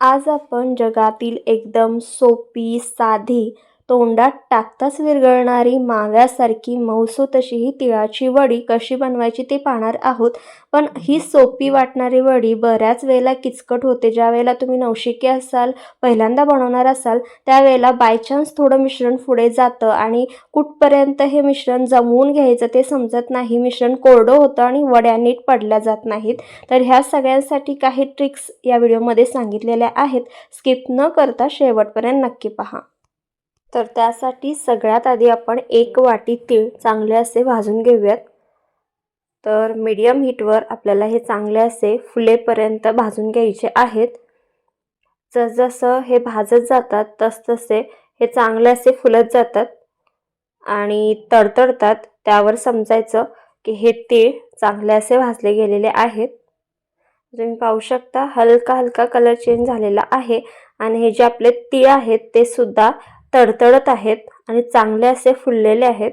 आज आपण जगातील एकदम सोपी साधी तोंडात टाकताच विरघळणारी माव्यासारखी मौसू तशी ही तिळाची वडी कशी बनवायची ते पाहणार आहोत. पण ही सोपी वाटणारी वडी बऱ्याच वेळेला किचकट होते. ज्या वेळेला तुम्ही नवशिके असाल पहिल्यांदा बनवणार असाल त्यावेळेला बायचान्स थोडं मिश्रण पुढे जातं आणि कुठपर्यंत हे मिश्रण जमवून घ्यायचं ते समजत नाही. मिश्रण कोरडं होतं आणि वड्या नीट पडल्या जात नाहीत. तर ह्या सगळ्यांसाठी काही ट्रिक्स या व्हिडिओमध्ये सांगितलेल्या आहेत. स्किप न करता शेवटपर्यंत नक्की पहा. तर त्यासाठी सगळ्यात आधी आपण एक वाटी तीळ चांगले असे भाजून घेऊयात. तर मीडियम हीटवर आपल्याला हे चांगले असे फुलेपर्यंत भाजून घ्यायचे आहेत. जसजसं हे भाजत जातात तसतसे हे चांगले असे फुलत जातात आणि तडतडतात. त्यावर समजायचं की हे तीळ चांगले असे भाजले गेलेले आहेत. तुम्ही पाहू शकता हलका हलका कलर चेंज झालेला आहे आणि हे जे आपले तीळ आहेत ते सुद्धा तडतडत आहेत आणि चांगले असे फुललेले आहेत.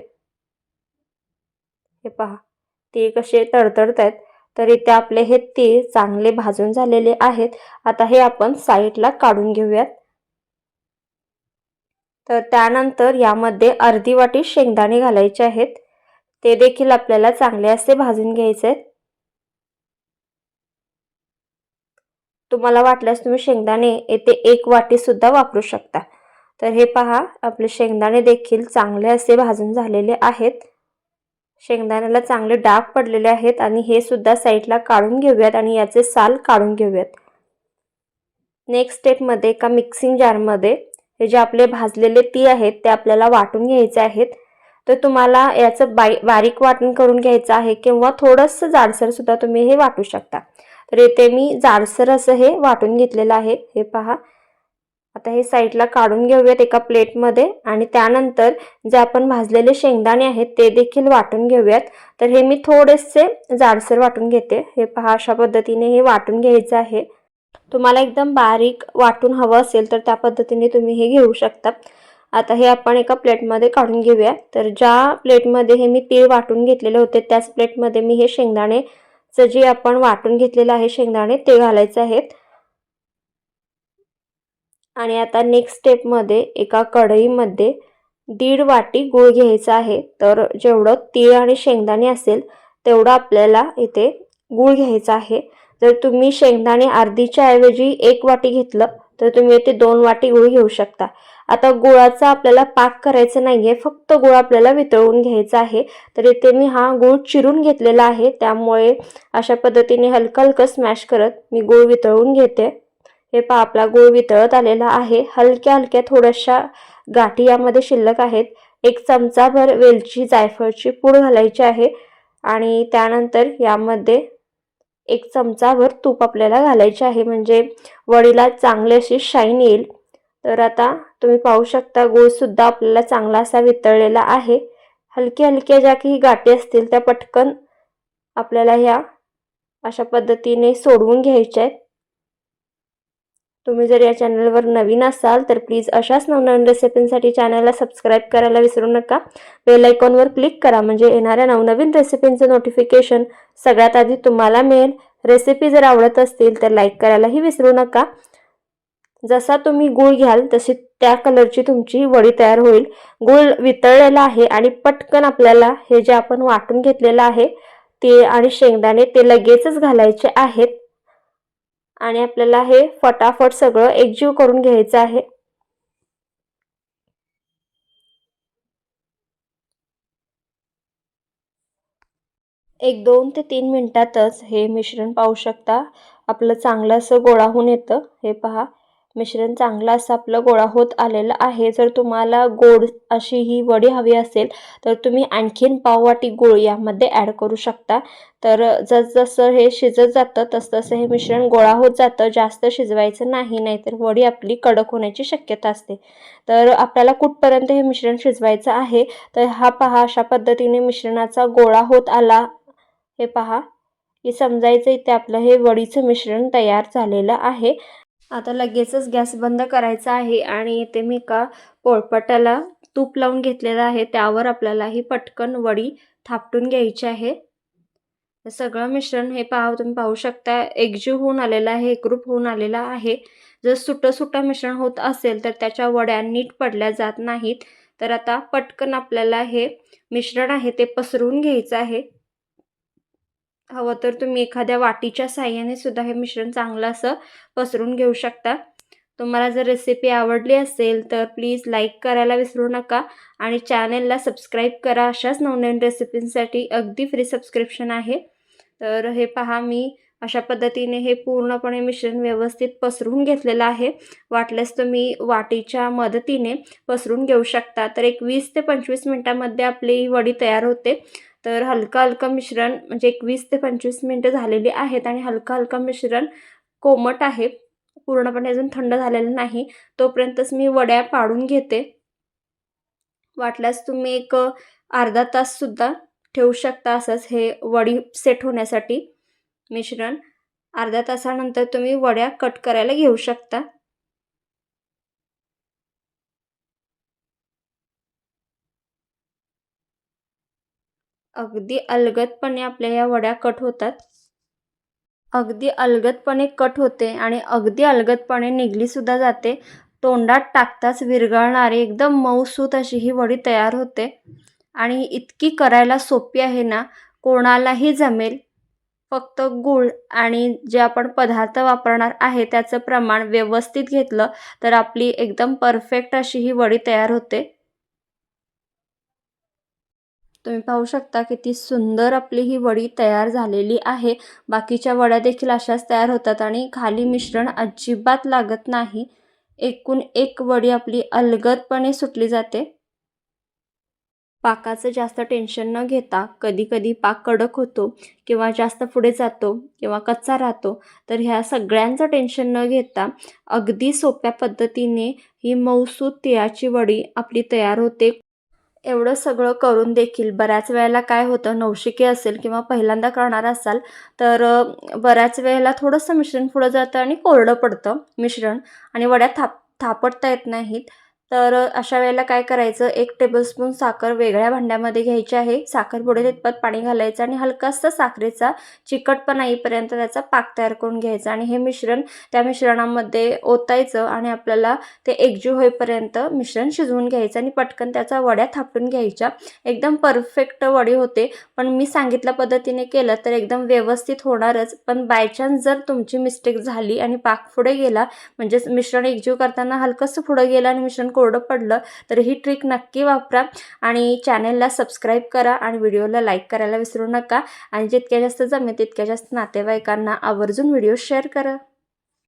हे पहा तीळ कसे तडतडत आहेत. तर इथे आपले हे तीळ चांगले भाजून झालेले आहेत. आता हे आपण साईडला काढून घेऊयात. तर त्यानंतर यामध्ये अर्धी वाटी शेंगदाणे घालायचे आहेत. ते देखील आपल्याला चांगले असे भाजून घ्यायचे आहेत. तुम्हाला वाटल्यास तुम्ही शेंगदाणे येथे एक वाटी सुद्धा वापरू शकता. तर हे पहा आपले शेंगदाणे देखील चांगले असे भाजून झालेले आहेत. शेंगदाण्याला चांगले डाग पडलेले आहेत आणि हे सुद्धा साईडला काढून घेऊयात आणि याचे साल काढून घेऊयात. नेक्स्ट स्टेपमध्ये एका मिक्सिंग जारमध्ये हे जे आपले भाजलेले ती आहेत ते आपल्याला वाटून घ्यायचे आहेत. तर तुम्हाला याचं बाई बारीक वाटण करून घ्यायचं आहे किंवा थोडंसं जाडसर सुद्धा तुम्ही हे वाटू शकता. तर इथे मी जाडसर असं हे वाटून घेतलेलं आहे. हे पहा आता हे साईडला काढून घेऊयात एका प्लेटमध्ये. आणि त्यानंतर जे आपण भाजलेले शेंगदाणे आहेत ते देखील वाटून घेऊयात. तर हे मी थोडेसे जाडसर वाटून घेते. हे पहा अशा पद्धतीने हे वाटून घ्यायचं आहे. तुम्हाला एकदम बारीक वाटून हवं असेल तर त्या पद्धतीने तुम्ही हे घेऊ शकता. आता हे आपण एका प्लेटमध्ये काढून घेऊया. तर ज्या प्लेटमध्ये हे मी तीळ वाटून घेतलेले होते त्याच प्लेटमध्ये मी हे शेंगदाणेचं जे आपण वाटून घेतलेलं आहे शेंगदाणे ते घालायचे आहेत. आणि आता नेक्स्ट स्टेपमध्ये एका कढईमध्ये दीड वाटी गूळ घ्यायचा आहे. तर जेवढं तीळ आणि शेंगदाणे असेल तेवढं आपल्याला इथे गूळ घ्यायचा आहे. जर तुम्ही शेंगदाणे अर्धीच्या ऐवजी एक वाटी घेतलं तर तुम्ही इथे दोन वाटी गूळ घेऊ शकता. आता गुळाचा आपल्याला पाक करायचा नाही आहे फक्त गुळ आपल्याला वितळून घ्यायचा आहे. तर इथे मी हा गूळ चिरून घेतलेला आहे. त्यामुळे अशा पद्धतीने हलकं हलकं स्मॅश करत मी गूळ वितळून घेते. हे पहा आपला गूळ वितळत आलेला आहे. हलक्या हलक्या थोड्याशा गाठी यामध्ये शिल्लक आहेत. एक चमचाभर वेलची जायफळची पूड घालायची आहे आणि त्यानंतर यामध्ये एक चमचाभर तूप आपल्याला घालायचे आहे. म्हणजे वडीला चांगली अशी शाईन येईल. तर आता तुम्ही पाहू शकता गूळसुद्धा आपल्याला चांगला असा वितळलेला आहे. हलक्या हलक्या ज्या काही गाठी असतील त्या पटकन आपल्याला ह्या अशा पद्धतीने सोडवून घ्यायच्या आहेत. तुम्ही जर या चॅनलवर नवीन असाल तर प्लीज अशाच नवनवीन रेसिपींसाठी चॅनलला सबस्क्राईब करायला विसरू नका. बेल आयकॉनवर क्लिक करा म्हणजे येणाऱ्या नवनवीन रेसिपींचं नोटिफिकेशन सगळ्यात आधी तुम्हाला मिळेल. रेसिपी जर आवडत असतील तर लाईक करायलाही विसरू नका. जसा तुम्ही गूळ घ्याल तशी त्या कलरची तुमची वडी तयार होईल. गूळ वितळलेला आहे आणि पटकन आपल्याला हे जे आपण वाटून घेतलेलं आहे ते आणि शेंगदाणे ते लगेचच घालायचे आहेत. आणि आपल्याला हे फटाफट सगळं एकजीव करून घ्यायचं आहे. एक दोन ते तीन मिनटातच हे मिश्रण पाहू शकता. आपलं चांगलं असं गोळा होऊन येतं. हे पहा. मिश्रण चांगलं असं आपलं गोळा होत आलेलं आहे. जर तुम्हाला गोड अशी ही वडी हवी असेल तर तुम्ही आणखीन पाववाटी गोळ यामध्ये ॲड करू शकता. तर जसजसं हे शिजत जातं तसतसं हे मिश्रण गोळा होत जातं. जास्त शिजवायचं नाही नाहीतर वडी आपली कडक होण्याची शक्यता असते. तर आपल्याला कुठपर्यंत हे मिश्रण शिजवायचं आहे तर हा पहा अशा पद्धतीने मिश्रणाचा गोळा होत आला. हे पहा हे समजायचं इथे आपलं हे वडीचं मिश्रण तयार झालेलं आहे. आता लगेचच गॅस बंद करायचा आहे आणि इथे मी का पोळपाटाला तूप लावून घेतलेलं आहे. त्यावर आपल्याला ही पटकन वडी थापटून घ्यायची आहे. सगळं मिश्रण हे पाहा तुम्ही पाहू शकता एकजीव होऊन आलेलं आहे एकरूप होऊन आलेलं आहे. जर सुटं सुटं मिश्रण होत असेल तर त्याच्या वड्या नीट पडल्या जात नाहीत. तर आता पटकन आपल्याला हे मिश्रण आहे ते पसरवून घ्यायचं आहे. हवं तर तुम्ही एखाद्या वाटीच्या साह्याने सुद्धा हे मिश्रण चांगलं असं पसरून घेऊ शकता. तुम्हाला जर रेसिपी आवडली असेल तर प्लीज लाईक करायला विसरू नका आणि चॅनेलला सबस्क्राईब करा. अशाच नवनवीन रेसिपींसाठी अगदी फ्री सबस्क्रिप्शन आहे. तर हे पहा मी अशा पद्धतीने हे पूर्णपणे मिश्रण व्यवस्थित पसरून घेतलेलं आहे. वाटल्यास तुम्ही वाटीच्या मदतीने पसरून घेऊ शकता. तर एक वीस ते पंचवीस मिनटामध्ये आपली वडी तयार होते. तर हलकं हलकं मिश्रण म्हणजे एक वीस ते पंचवीस मिनटं झालेली आहेत आणि हलकं हलकं मिश्रण कोमट आहे. पूर्णपणे अजून थंड झालेलं नाही. तोपर्यंतच मी वड्या पाडून घेते. वाटल्यास तुम्ही एक अर्धा ताससुद्धा ठेवू शकता असंच हे वडी सेट होण्यासाठी मिश्रण. अर्ध्या तासानंतर तुम्ही वड्या कट करायला घेऊ शकता. अगदी अलगदपणे आपल्या या वड्या कट होतात. अगदी अलगदपणे कट होते आणि अगदी अलगदपणे निघलीसुद्धा जाते. तोंडात टाकताच विरघळणारी एकदम मऊसूत अशी ही वडी तयार होते. आणि इतकी करायला सोपी आहे ना कोणालाही जमेल. फक्त गूळ आणि जे आपण पदार्थ वापरणार आहे त्याचं प्रमाण व्यवस्थित घेतलं तर आपली एकदम परफेक्ट अशी ही वडी तयार होते. तुम्ही पाहू शकता किती सुंदर आपली ही वडी तयार झालेली आहे. बाकीच्या वड्या देखील अशाच तयार होतात आणि खाली मिश्रण अजिबात लागत नाही. एकूण एक वडी आपली अलगदपणे सुटली जाते. पाकाचं जास्त टेन्शन न घेता कधी कधी पाक कडक होतो किंवा जास्त पुढे जातो किंवा कच्चा राहतो तर ह्या सगळ्यांचं टेन्शन न घेता अगदी सोप्या पद्धतीने ही मऊसूत तिळाची वडी आपली तयार होते. एवढं सगळं करून देखील बऱ्याच वेळेला काय होतं नवशिके असेल किंवा पहिल्यांदा करणार असाल तर बऱ्याच वेळेला थोडंसं मिश्रण पुढं जातं आणि कोरडं पडतं मिश्रण आणि वड्या थाप थापटता येत नाहीत. तर अशा वेळेला काय करायचं? एक टेबलस्पून साखर वेगळ्या भांड्यामध्ये घ्यायची आहे. साखर पुढे तितपत पाणी घालायचं आणि हलकासा साखरेचा चिकटपणा येईपर्यंत त्याचा पाक तयार करून घ्यायचा आणि हे मिश्रण त्या मिश्रणामध्ये ओतायचं आणि आपल्याला ते एकजीव होईपर्यंत मिश्रण शिजवून घ्यायचं आणि पटकन त्याचा वड्या थापटून घ्यायच्या. एकदम परफेक्ट वडी होते. पण मी सांगितल्या पद्धतीने केलं तर एकदम व्यवस्थित होणारच. पण बायचान्स जर तुमची मिस्टेक झाली आणि पाक पुढे गेला म्हणजेच मिश्रण एकजीव करताना हलकंसं पुढं गेलं आणि मिश्रण कोरडं पडलं तर ही ट्रिक नक्की वापरा आणि चॅनेलला सबस्क्राईब करा आणि व्हिडिओला लाईक करायला विसरू नका. आणि जितक्या जास्त जमेल तितक्या जास्त नातेवाईकांना आवर्जून व्हिडिओ शेअर करा.